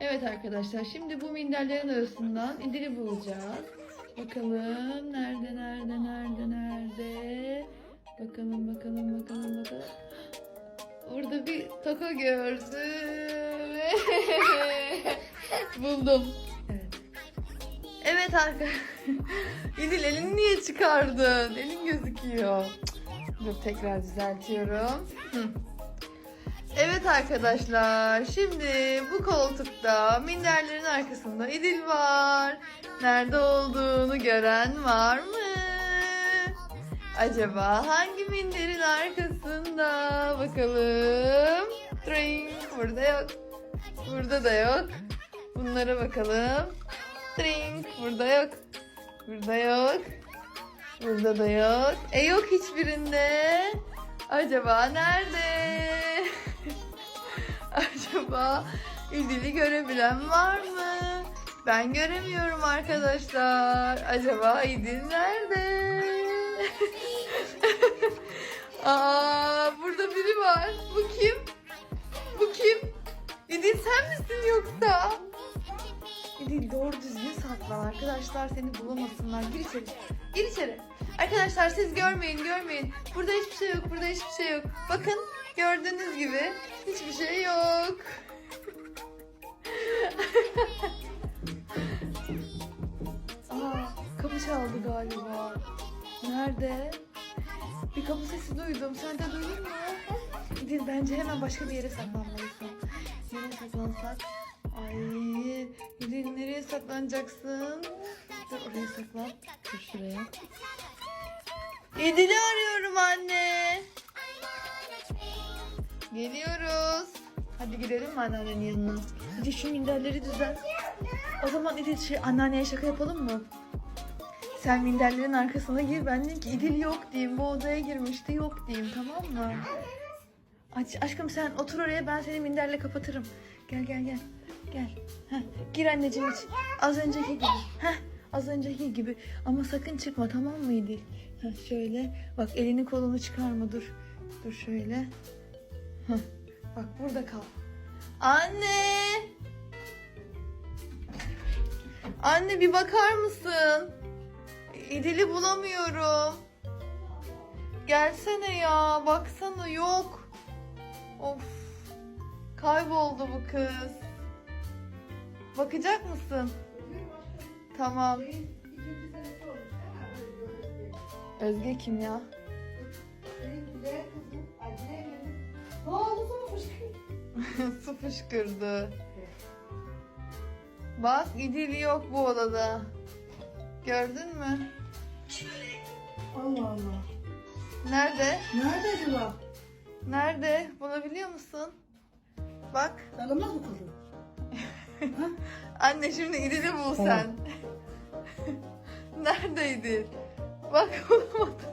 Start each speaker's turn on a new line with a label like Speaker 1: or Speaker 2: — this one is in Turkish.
Speaker 1: Evet arkadaşlar şimdi bu minderlerin arasından İdil'i bulacağız. Bakalım nerede nerede nerede nerede. Bakalım bakalım bakalım bakalım. Orada bir taka gördüm. Buldum. Evet. Evet arkadaşlar. İdil elini niye çıkardın? Elin gözüküyor. Dur tekrar düzeltiyorum. Hı. Arkadaşlar, şimdi bu koltukta minderlerin arkasında İdil var. Nerede olduğunu gören var mı? Acaba hangi minderin arkasında? Bakalım. Tring, burada yok. Burada da yok. Bunlara bakalım. Tring, burada yok. Burada yok. Burada da yok. E yok hiçbirinde. Acaba nerede? Acaba İdil'i görebilen var mı? Ben göremiyorum arkadaşlar. Acaba İdil nerede? Aa, burada biri var. Bu kim? Bu kim? İdil sen misin yoksa? İdil doğru düzgün saklan arkadaşlar seni bulamasınlar. Gir içeri. Gir içeri. Arkadaşlar siz görmeyin görmeyin. Burada hiçbir şey yok. Burada hiçbir şey yok. Bakın gördüğünüz gibi hiçbir şey yok. Aa, kapı çaldı galiba. Nerede? Bir kapı sesi duydum. Sen de duydun mu? İdil bence hemen başka bir yere saklanmalısın. Nereye saklansak? Ay, İdil nereye saklanacaksın? Dur oraya saklan. Dur şuraya. İdil'i arıyorum anne. Geliyoruz. Hadi gidelim mi anneannenin yanına? Hadi şu minderleri düzelt. O zaman İdil şey, anneanneye şaka yapalım mı? Sen minderlerin arkasına gir. Ben diyeyim ki İdil yok diyeyim. Bu odaya girmişti yok diyeyim tamam mı? Aç, aşkım sen otur oraya ben seni minderle kapatırım. Gel gel gel. Gel. Heh, gir anneciğim iç. Az önceki gibi. Heh, az önceki gibi. Ama sakın çıkma tamam mı İdil? Heh, şöyle. Bak elini kolunu çıkarma dur. Dur şöyle. Heh, bak burada kal. Anne! Anne bir bakar mısın? İdil'i bulamıyorum. Gelsene ya. Baksana yok. Of. Kayboldu bu kız. Bakacak mısın? Tamam. Özge kim ya? Su fışkırdı. Bak İdil yok bu odada. Gördün mü?
Speaker 2: Allah Allah.
Speaker 1: Nerede?
Speaker 2: Nerede acaba?
Speaker 1: Nerede? Bulabiliyor musun? Bak.
Speaker 2: Tanımaz mı kuzum?
Speaker 1: Anne şimdi İdil'i bul sen. Nerede İdil? Bak bulamadı.